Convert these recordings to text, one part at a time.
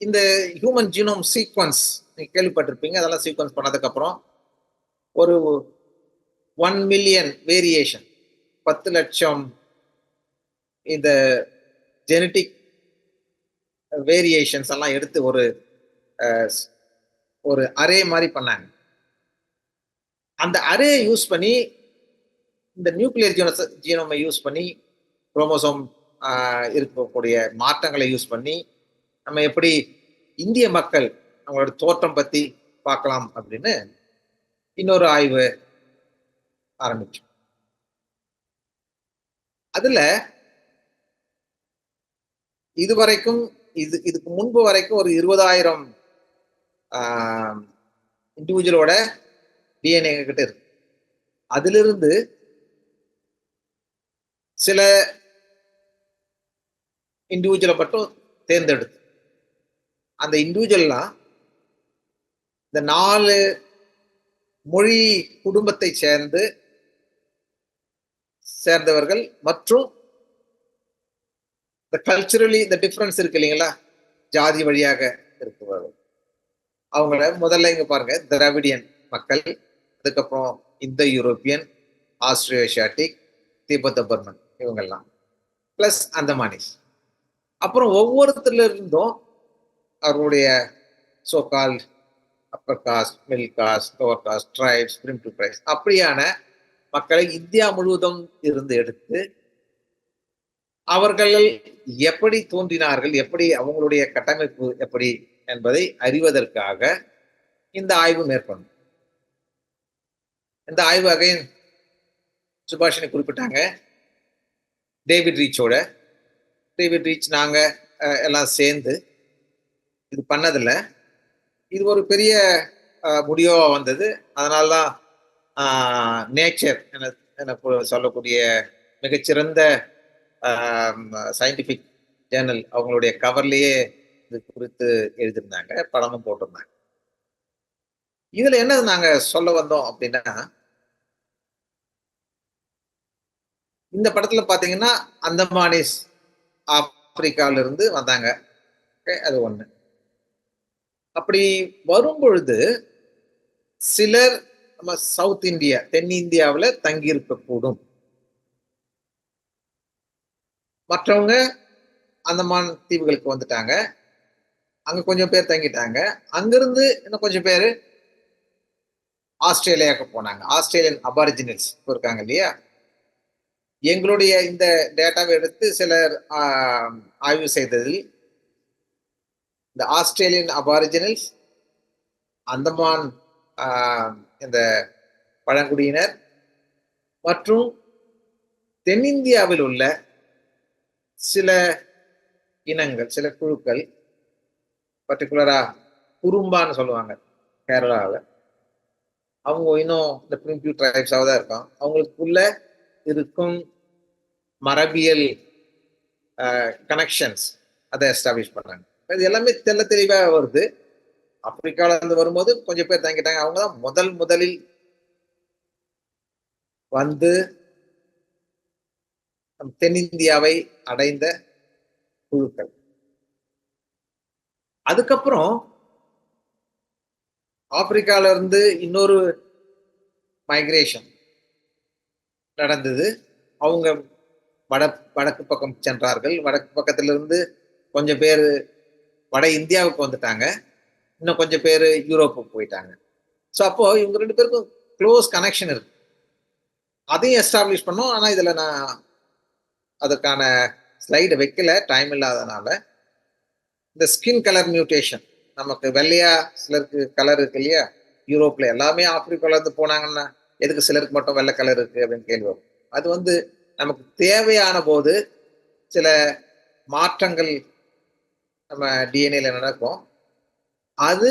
இந்த human genome sequence நீங்கள் கேள்விப்பட்டிருப்பீங்க அதெல்லாம் சீக்வன்ஸ் பண்ணதுக்கப்புறம் ஒரு ஒன் மில்லியன் வேரியேஷன் பத்து லட்சம் இந்த ஜெனட்டிக் வேரியேஷன்ஸ் எல்லாம் எடுத்து ஒரு ஒரு அரே மாதிரி பண்ணாங்க. அந்த அரே யூஸ் பண்ணி இந்த நியூக்ளியர் ஜீனோ ஜீனோமை யூஸ் பண்ணி குரோமோசோம் இருக்கக்கூடிய மாற்றங்களை யூஸ் பண்ணி நம்ம எப்படி இந்திய மக்கள் அவங்களோட தோற்றம் பத்தி பார்க்கலாம் அப்படின்னு இன்னொரு ஆய்வு ஆரம்பிச்சோம் அதுல இதுவரைக்கும் இது இதுக்கு முன்பு வரைக்கும் ஒரு இருபதாயிரம் இண்டிவிஜுவலோட டிஎன்ஏ கிட்ட இருக்கு. அதிலிருந்து சில இண்டிவிஜுவலை மட்டும் தேர்ந்தெடுத்து அந்த இண்டிவிஜுவல்லாம் இந்த நாலு மொழி குடும்பத்தை சேர்ந்து சேர்ந்தவர்கள் மற்றும் இந்த கல்ச்சுரலி இந்த டிஃப்ரென்ஸ் இருக்கு இல்லைங்களா? ஜாதி வழியாக இருக்கிறவர்கள் அவங்கள முதல்ல இங்க பாருங்க. திராவிடியன் மக்கள் அதுக்கப்புறம் இந்த யூரோப்பியன் ஆஸ்திரேஷியாட்டிக் திபெத்த பர்மன் இவங்கெல்லாம். பிளஸ் அந்தமானிஸ். அப்புறம் ஒவ்வொருத்தர்ல இருந்தும் அவர்களுடைய so called upper caste middle caste lower caste tribes primitive tribes அப்படியான மக்களை இந்தியா முழுவதும் இருந்து எடுத்து அவர்கள் எப்படி தோன்றினார்கள் எப்படி அவங்களுடைய கட்டமைப்பு எப்படி என்பதை அறிவதற்காக இந்த ஆய்வு மேற்கொண்டோம் இந்த ஆய்வு அகைன் சுபாஷினி குறிப்பிட்டாங்க டேவிட் ரீச்சோட. டேவிட் ரீச் நாங்கள் எல்லாம் சேர்ந்து இது பண்ணதில்ல. இது ஒரு பெரிய முடிவாக வந்தது. அதனால தான் நேச்சர் என என சொல்லக்கூடிய மிகச்சிறந்த சயின்டிஃபிக் ஜேர்னல் அவங்களுடைய கவர்லேயே இது குறித்து எழுதியிருந்தாங்க படமும் போட்டிருந்தாங்க. இதுல என்ன நாங்க சொல்ல வந்தோம் அப்படின்னா இந்த படத்துல பாத்தீங்கன்னா அந்தமானிஸ் ஆப்பிரிக்கால இருந்து வந்தாங்க. ஓகே அது ஒண்ணு. அப்படி வரும் பொழுது சிலர் நம்ம சவுத் இந்தியா தென்னிந்தியாவில் தங்கியிருக்கக்கூடும். மற்றவங்க அந்தமான் தீவுகளுக்கு வந்துட்டாங்க. அங்கே கொஞ்சம் பேர் தங்கிட்டாங்க. அங்கிருந்து இன்னும் கொஞ்சம் பேர் ஆஸ்திரேலியாவுக்கு போனாங்க. ஆஸ்திரேலியன் அபாரிஜினல்ஸ் இருக்காங்க இல்லையா? எங்களுடைய இந்த டேட்டாவை எடுத்து சிலர் ஆஹ், ஆய்வு செய்ததில் இந்த ஆஸ்திரேலியன் அபாரிஜினல்ஸ் அந்தமான் இந்த பழங்குடியினர் மற்றும் தென்னிந்தியாவில் உள்ள சில இனங்கள் சில குழுக்கள் பர்டிகுலராக குறும்பான்னு சொல்லுவாங்க கேரளாவில் அவங்க இன்னும் இந்த பிரிம்பியூ ட்ரைப்ஸாக தான் இருக்கும் அவங்களுக்குள்ள இருக்கும் மரபியல் கனெக்ஷன்ஸ் அதை எஸ்டாப்ளிஷ் பண்ணாங்க இது எல்லாமே தெல்ல தெளிவாக வருது. ஆப்பிரிக்கால இருந்து வரும்போது கொஞ்சம் பேர் தங்கிட்டாங்க அவங்க தான் முதல் முதலில் வந்து நம் தென்னிந்தியாவை அடைந்த குழுக்கள். அதுக்கப்புறம் ஆப்பிரிக்கால இருந்து இன்னொரு மைக்ரேஷன் நடந்தது. அவங்க வட வடக்கு பக்கம் சென்றார்கள். வடக்கு பக்கத்திலிருந்து கொஞ்சம் பேர் வட இந்தியாவுக்கு வந்துட்டாங்க. இன்னும் கொஞ்சம் பேர் யூரோப்புக்கு போயிட்டாங்க. ஸோ அப்போ இவங்க ரெண்டு பேருக்கும் க்ளோஸ் கனெக்ஷன் இருக்கு. அதையும் எஸ்டாப்ளிஷ் பண்ணோம். ஆனால் இதில் நான் அதுக்கான ஸ்லைடை வைக்கல. டைம் இல்லாதனால. இந்த ஸ்கின் கலர் மியூட்டேஷன் நமக்கு வெள்ளையா சிலருக்கு கலர் இருக்கு இல்லையா? யூரோப்ல எல்லாமே ஆப்பிரிக்கால இருந்து போனாங்கன்னா எதுக்கு சிலருக்கு மட்டும் வெள்ளை கலர் இருக்கு அப்படின்னு கேள்வி வரும். அது வந்து நமக்கு தேவையான போது சில மாற்றங்கள் நம்ம டிஎன்ஏல நடக்கும்? அது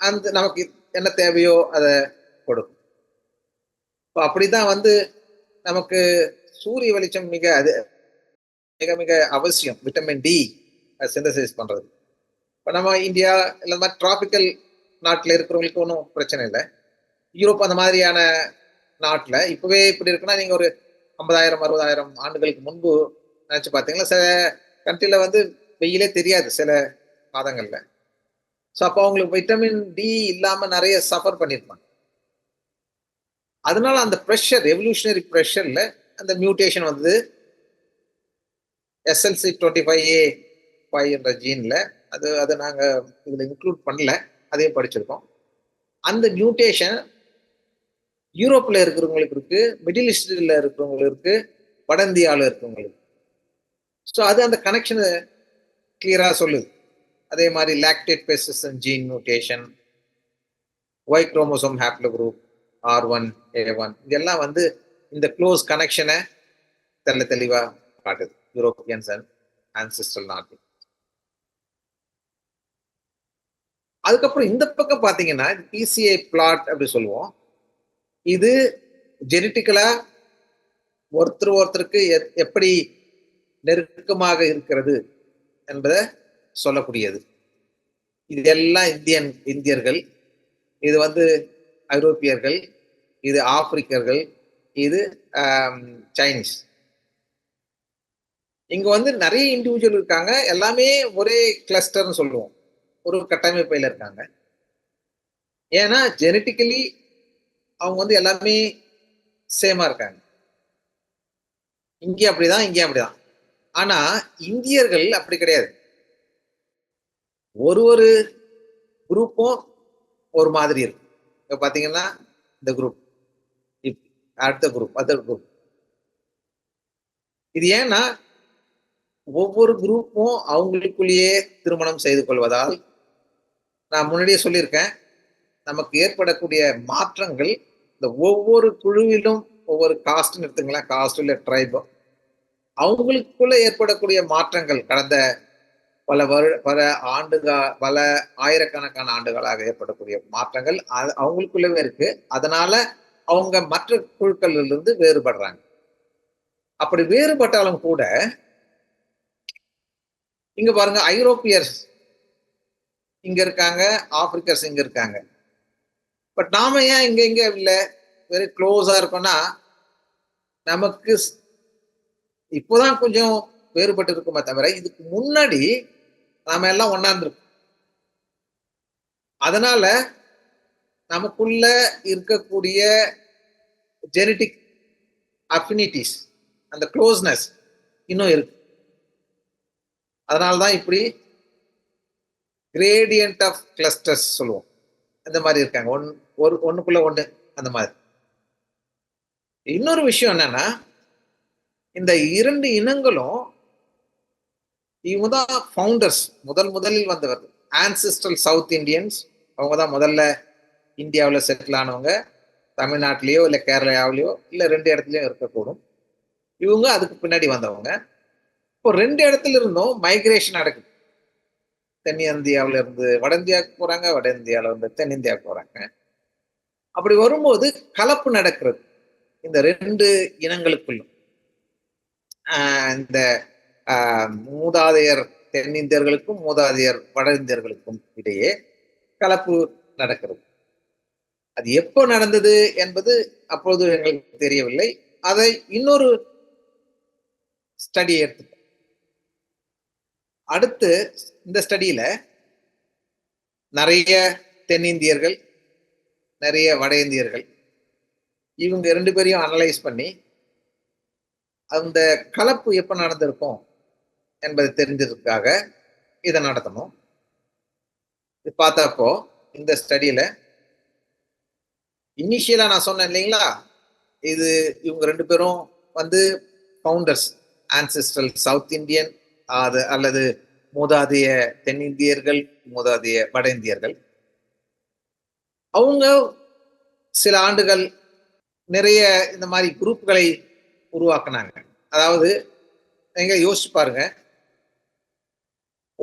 அந்த நமக்கு என்ன தேவையோ அதை கொடுக்கும். இப்போ அப்படிதான் வந்து நமக்கு சூரிய வெளிச்சம் மிக அது மிக மிக அவசியம். விட்டமின் டி சிந்தசைஸ் பண்றது. இப்போ நம்ம இந்தியா இல்லை மாதிரி டிராபிக்கல் நாட்டில் இருக்கிறவங்களுக்கு ஒன்றும் பிரச்சனை இல்லை. யூரோப் அந்த மாதிரியான நாட்டில் இப்போவே இப்படி இருக்குன்னா நீங்கள் ஒரு ஐம்பதாயிரம் அறுபதாயிரம் ஆண்டுகளுக்கு முன்பு நினச்சி பார்த்தீங்களா சில கண்ட்ரியில் வந்து வெயிலே தெரியாது சில மாதங்கள்ல. ஸோ அப்போ அவங்களுக்கு விட்டமின் டி இல்லாம நிறைய சஃபர் பண்ணியிருப்பாங்க அதனால அந்த ப்ரெஷர் எவல்யூஷனரி ப்ரெஷர்ல அந்த மியூட்டேஷன் வந்து SLC twenty five A five என்ற அது அதை நாங்கள் இதில் இன்க்ளூட் பண்ணல. அதையும் படிச்சிருக்கோம். அந்த மியூட்டேஷன் யூரோப்பில் இருக்கிறவங்களுக்கு இருக்கு மிடில் ஈஸ்டில் இருக்கிறவங்களுக்கு வட இந்தியாவில் இருக்கிறவங்களுக்கு ஸோ அது அந்த கனெக்ஷனை கிளியராக சொல்லுது அதே மாதிரி lactate persistence gene mutation Y chromosome haplogroup R one A one இதெல்லாம் வந்து இந்த க்ளோஸ் கனெக்ஷனை தெல்ல தெளிவாக காட்டுது. யூரோப்பியன்ஸ் அண்ட் ஆன்சிஸ்டல் நாட்டு அதுக்கப்புறம் இந்த பக்கம் பார்த்தீங்கன்னா பிசிஐ பிளாட் அப்படி சொல்லுவோம். இது ஜெனட்டிக்கலாக ஒருத்தர் ஒருத்தருக்கு எப்படி நெருக்கமாக இருக்கிறது? என்பதை சொல்லக்கூடியது. இதெல்லாம் இந்தியன் இந்தியர்கள் இது வந்து ஐரோப்பியர்கள் இது ஆப்பிரிக்கர்கள் இது சைனீஸ். இங்க வந்து நிறைய இண்டிவிஜுவல் இருக்காங்க. எல்லாமே ஒரே கிளஸ்டர்னு சொல்லுவோம். ஒரு கட்டமைப்பையில் இருக்காங்க. ஏன்னா ஜெனட்டிக்கலி அவங்க வந்து எல்லாமே சேமா இருக்காங்க. இங்கே அப்படிதான் இங்கே அப்படிதான். ஆனா இந்தியர்கள் அப்படி கிடையாது. ஒரு ஒரு குரூப்பும் ஒரு மாதிரி இருக்கும். இப்ப பாத்தீங்கன்னா இந்த குரூப் அடுத்த குரூப் அதர் குரூப். இது ஏன்னா ஒவ்வொரு குரூப்பும் அவங்களுக்குள்ளேயே திருமணம் செய்து கொள்வதால் நான் முன்னாடியே சொல்லியிருக்கேன் நமக்கு ஏற்படக்கூடிய மாற்றங்கள் இந்த ஒவ்வொரு குழுவிலும் ஒவ்வொரு காஸ்ட்னு எடுத்துங்களேன் காஸ்ட் இல்லை ட்ரைபோ அவங்களுக்குள்ள ஏற்படக்கூடிய மாற்றங்கள் கடந்த பல வரு பல ஆண்டுகா பல ஆயிரக்கணக்கான ஆண்டுகளாக ஏற்படக்கூடிய மாற்றங்கள் அது அவங்களுக்குள்ளவே இருக்கு. அதனால அவங்க மற்ற குழுக்கள் இருந்து வேறுபடுறாங்க. அப்படி வேறுபட்டாலும் கூட இங்க பாருங்க ஐரோப்பியர்ஸ் இங்க இருக்காங்க ஆப்பிரிக்கர்ஸ் இங்க இருக்காங்க. பட் நாம ஏன் இங்க இங்க இல்லை? வெரி க்ளோஸா இருக்கோம்னா நமக்கு இப்போதான் கொஞ்சம் வேறுபட்டு இருக்குமே தவிர இதுக்கு முன்னாடி நாம எல்லாம் ஒன்னாந்துருக்கோம் அதனால நமக்குள்ள இருக்கக்கூடிய ஜெனட்டிக் அஃபினிட்டிஸ் அந்த க்ளோஸ்னஸ் இன்னும் இருக்கு. அதனால்தான் இப்படி கிரேடியன்ட் ஆஃப் கிளஸ்டர்ஸ் சொல்லுவோம். அந்த மாதிரி இருக்காங்க. ஒன் ஒரு ஒண்ணுக்குள்ள ஒன்று அந்த மாதிரி. இன்னொரு விஷயம் என்னன்னா இந்த இரண்டு இனங்களும் இவங்க தான் ஃபவுண்டர்ஸ் முதல் முதலில் வந்தவர். ஆன்சிஸ்டல் சவுத் இந்தியன்ஸ் அவங்க தான் முதல்ல இந்தியாவில் செட்டில் ஆனவங்க. தமிழ்நாட்டிலேயோ இல்லை கேரளாவிலேயோ இல்லை ரெண்டு இடத்துலையும் இருக்கக்கூடும். இவங்க அதுக்கு பின்னாடி வந்தவங்க. இப்போ ரெண்டு இடத்துல இருந்தும் மைக்ரேஷன் நடக்குது. தென்னிந்தியாவில இருந்து வட இந்தியாவுக்கு போறாங்க வட இந்தியாவில இருந்து தென்னிந்தியாவுக்கு போறாங்க. அப்படி வரும்போது கலப்பு நடக்கிறது. இந்த ரெண்டு இனங்களுக்குள்ளும். இந்த மூதாதையர் தென்னிந்தியர்களுக்கும் மூதாதையர் வட இந்தியர்களுக்கும் இடையே கலப்பு நடக்கிறது. அது எப்போ நடந்தது என்பது அப்பொழுது எங்களுக்கு தெரியவில்லை. அதை இன்னொரு ஸ்டடியை எடுத்து அடுத்து இந்த ஸ்டடியில நிறைய தென்னிந்தியர்கள் நிறைய வட இந்தியர்கள் இவங்க ரெண்டு பேரையும் அனலைஸ் பண்ணி அந்த கலப்பு எப்போ நடந்திருக்கும் என்பதை தெரிஞ்சதுக்காக இதை நடத்தணும். இது பார்த்தப்போ இந்த ஸ்டடியில இனிஷியலா நான் சொன்னேன் இல்லைங்களா? இது இவங்க ரெண்டு பேரும் வந்து ஃபவுண்டர்ஸ் ஆன்சிஸ்ட்ரல் சவுத் இந்தியன் அது அல்லது மூதாதைய தென்னிந்தியர்கள் மூதாதைய வட இந்தியர்கள். அவங்க சில ஆண்டுகள் நிறைய இந்த மாதிரி குரூப்களை உருவாக்குனாங்க. அதாவது நீங்க யோசிச்சு பாருங்க.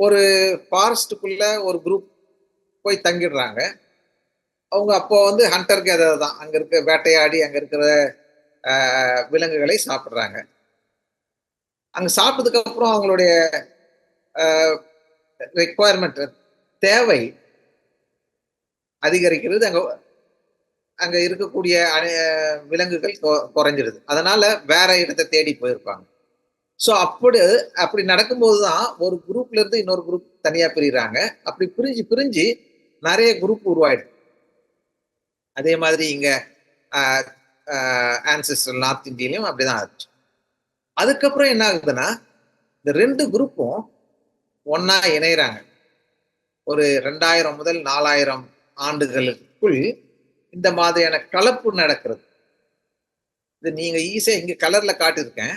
ஒரு ஃபாரஸ்ட்டுக்குள்ள ஒரு குரூப் போய் தங்கிடுறாங்க. அவங்க அப்போ வந்து ஹண்டர் கேதர் தான். அங்கே இருக்க வேட்டையாடி அங்கே இருக்கிற விலங்குகளை சாப்பிட்றாங்க. அங்கே சாப்பிட்டதுக்கப்புறம் அவங்களுடைய ரெக்குவயர்மெண்ட் தேவை அதிகரிக்கிறது அங்கே அங்க இருக்கக்கூடிய விலங்குகள் குறைஞ்சிடுது அதனால வேற இடத்தை தேடி போயிருப்பாங்க. ஸோ அப்படி அப்படி நடக்கும்போது தான் ஒரு குரூப்ல இருந்து இன்னொரு குரூப் தனியா பிரிகிறாங்க அப்படி பிரிஞ்சு பிரிஞ்சு நிறைய குரூப் உருவாயிடுது. அதே மாதிரி இங்க ஆன்செஸ்டர் நார்த் இந்தியிலையும் அப்படிதான் ஆச்சு. அதுக்கப்புறம் என்ன ஆகுதுன்னா இந்த ரெண்டு குரூப்பும் ஒன்னா இணையிறாங்க. ஒரு ரெண்டாயிரம் முதல் நாலாயிரம் ஆண்டுகளுக்குள் இந்த மாதிரியான கலப்பு நடக்கிறது. இது நீங்க ஈஸியா இங்க கலர்ல காட்டியிருக்கேன்.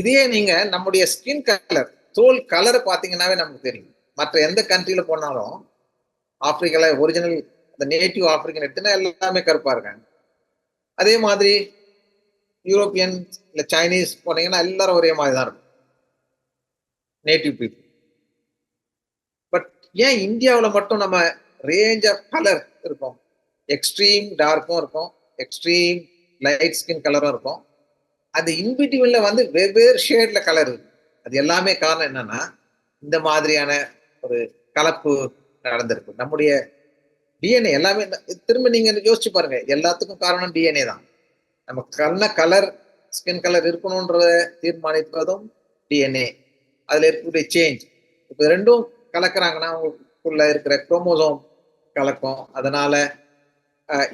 இதே நீங்க நம்முடைய ஸ்கின் கலர் தோல் கலர் பார்த்தீங்கன்னாவே நமக்கு தெரியும். மற்ற எந்த கண்ட்ரியில போனாலும் ஆப்பிரிக்கால ஒரிஜினல் இந்த நேட்டிவ் ஆப்பிரிக்கன் எடுத்துனா எல்லாமே கருப்பா இருக்காங்க. அதே மாதிரி யூரோப்பியன் இல்லை சைனீஸ் போனீங்கன்னா எல்லாரும் ஒரே மாதிரி தான் இருக்கும். நேட்டிவ் பீப்புள் பட் ஏன் இந்தியாவில் மட்டும் நம்ம ரேஞ்ச் ஆஃப் கலர் இருக்கும் எக்ஸ்ட்ரீம் டார்க்கும் இருக்கும். எக்ஸ்ட்ரீம் லைட் ஸ்கின் கலரும் இருக்கும். அந்த இன்பிட்டிவல்ல வந்து வெவ்வேறு ஷேட்ல கலர் இருக்கு. அது எல்லாமே காரணம் என்னன்னா இந்த மாதிரியான ஒரு கலப்பு நடந்திருக்கு. நம்முடைய டிஎன்ஏ எல்லாமே திரும்ப நீங்க யோசிச்சு பாருங்க. எல்லாத்துக்கும் காரணம் டிஎன்ஏ தான். நம்ம கண்ண கலர் ஸ்கின் கலர் இருக்கணும்ன்றத தீர்மானிப்பதும் டிஎன்ஏ அதுல இருக்கக்கூடிய சேஞ்ச் இப்போ ரெண்டும் கலக்குறாங்கன்னா அவங்களுக்குள்ள இருக்கிற குரோமோசோம் கலக்கும். அதனால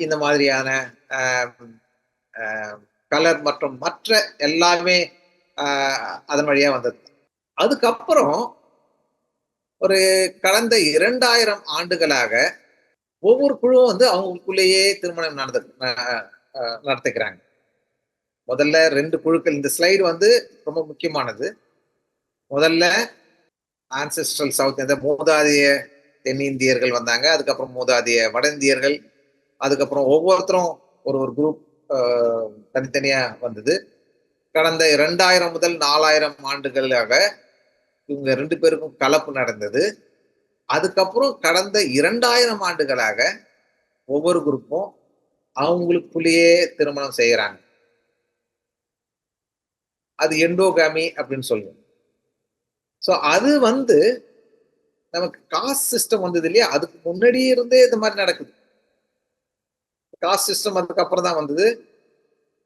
இந்த மாதிரியான கலர் மற்றும் மற்ற எல்லாமே அதன் வழியா வந்தது. அதுக்கப்புறம் ஒரு கடந்த இரண்டாயிரம் ஆண்டுகளாக ஒவ்வொரு குழுவும் வந்து அவங்களுக்குள்ளேயே திருமணம் நடந்து நடத்திக்கிறாங்க. முதல்ல ரெண்டு குழுக்கள் இந்த ஸ்லைடு வந்து ரொம்ப முக்கியமானது. முதல்ல ஆன்செஸ்ட்ரல் சவுத் இந்த மூதாதிய தென்னிந்தியர்கள் வந்தாங்க. அதுக்கப்புறம் மூதாதிய வட இந்தியர்கள் அதுக்கப்புறம் ஒவ்வொருத்தரும் ஒரு ஒரு குரூப் தனித்தனியா வந்தது. கடந்த இரண்டாயிரம் முதல் நாலாயிரம் ஆண்டுகளாக இவங்க ரெண்டு பேருக்கும் கலப்பு நடந்தது. அதுக்கப்புறம் கடந்த இரண்டாயிரம் ஆண்டுகளாக ஒவ்வொரு குரூப்பும் அவங்களுக்குள்ளேயே திருமணம் செய்யறாங்க. அது எண்டோகாமி அப்படின்னு சொல்லுவோம். ஸோ அது வந்து நமக்கு காஸ்ட் சிஸ்டம் வந்தது இல்லையா? அதுக்கு முன்னாடியே இருந்தே இந்த மாதிரி நடக்குது. காஸ்ட் சிஸ்டம் அதுக்கப்புறம் தான் வந்தது.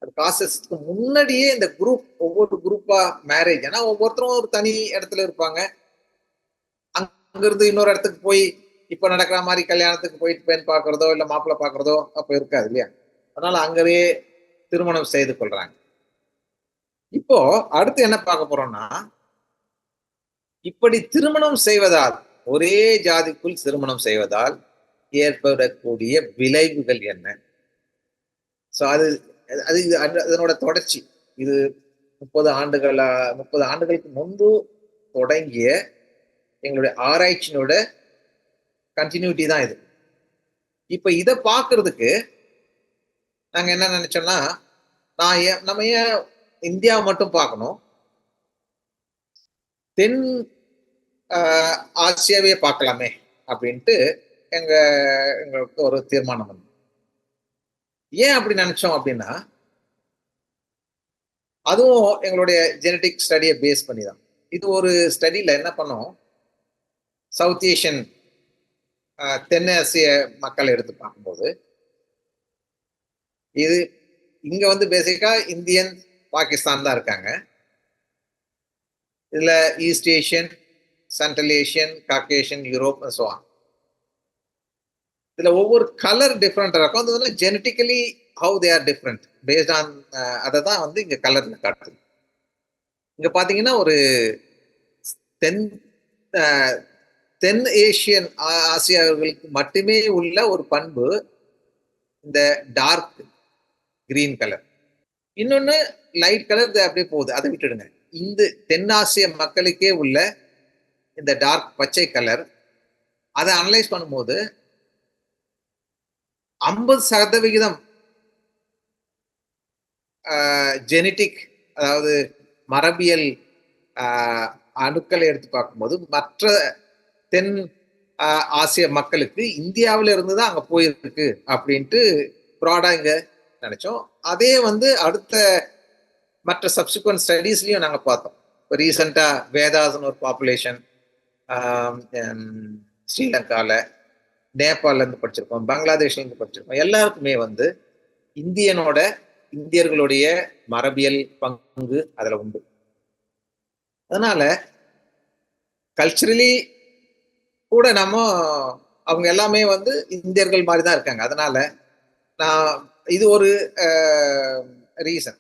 அது காஸ்ட் சிஸ்டத்துக்கு முன்னாடியே இந்த குரூப் ஒவ்வொரு குரூப்பா மேரேஜ் ஏன்னா ஒவ்வொருத்தரும் ஒரு தனி இடத்துல இருப்பாங்க. அங்கிருந்து இன்னொரு இடத்துக்கு போய் இப்ப நடக்கிற மாதிரி கல்யாணத்துக்கு போயிட்டு பெண் பாக்குறதோ இல்ல மாப்பிள்ளை பாக்குறதோ அப்ப இருக்காது இல்லையா? அதனால அங்கவே திருமணம் செய்து கொள்றாங்க. இப்போ அடுத்து என்ன பார்க்க போறோம்னா இப்படி திருமணம் செய்வதால் ஒரே ஜாதிக்குள் திருமணம் செய்வதால் ஏற்படக்கூடிய விளைவுகள் என்ன? ஸோ அது அது இது அதனோட தொடர்ச்சி. இது முப்பது ஆண்டுகளா முப்பது ஆண்டுகளுக்கு முன்பு தொடங்கிய எங்களுடைய ஆராய்ச்சியினோட கண்டினியூட்டி தான் இது. இப்போ இதை பார்க்கறதுக்கு நாங்க என்ன நினைச்சோம்னா நான் ஏன் நம்ம ஏன் இந்தியா மட்டும் பார்க்கணும் தென் ஆசியாவே பார்க்கலாமே அப்படின்ட்டு எங்க எங்களுக்கு ஒரு தீர்மானம் வந்து ஏன் அப்படி நினைச்சோம் அப்படின்னா அதுவும் எங்களுடைய ஜெனட்டிக் ஸ்டடியை பேஸ் பண்ணி தான் இது ஒரு ஸ்டடியில் என்ன பண்ணோம்? சவுத் ஏஷியன் தென்னாசிய மக்களை எடுத்து பார்க்கும்போது இது இங்க வந்து பேசிக்கா இந்தியன் பாகிஸ்தான் தான் இருக்காங்க. இதுல East Asian Central Asian Caucasian Europe சோவான் இதுல ஒவ்வொரு கலர் டிஃப்ரெண்டா இருக்கும். அது வந்து genetically how they are different based on அதை தான் வந்து இங்க கலர்ல காட்டுது. இங்க பாத்தீங்கன்னா ஒரு தென் தென் ஏசியன் ஆசியாவர்களுக்கு மட்டுமே உள்ள ஒரு பண்பு இந்த டார்க் கிரீன் கலர் இன்னொன்று லைட் கலர் அப்படியே போகுது. அதை விட்டுடுங்க. இந்த தென்னாசிய மக்களுக்கே உள்ள இந்த டார்க் பச்சை கலர் அதை அனலைஸ் பண்ணும்போது ஐம்பது சதவிகிதம் ஜெனட்டிக் அதாவது மரபியல் அணுக்களை எடுத்து பார்க்கும்போது மற்ற தென் ஆசிய மக்களுக்கு இந்தியாவில இருந்து தான் அங்க போயிருக்கு அப்படின்ட்டு ப்ராடா இங்க நினைச்சோம். அதே வந்து அடுத்த மற்ற சப்சிக்வன்ட் ஸ்டடீஸ்லயும் நாங்க பார்த்தோம். இப்போ ரீசெண்டா வேதாசன் ஒரு பாப்புலேஷன் ஸ்ரீலங்காவில் நேபாளில இருந்து படிச்சிருக்கோம் பங்களாதேஷ்ல இருந்து படிச்சிருக்கோம். எல்லாருக்குமே வந்து இந்தியனோட இந்தியர்களுடைய மரபியல் பங்கு அதுல உண்டு. அதனால கல்ச்சுரலி கூட நம்ம அவங்க எல்லாமே வந்து இந்தியர்கள் மாதிரி தான் இருக்காங்க. அதனால நான் இது ஒரு ரீசன்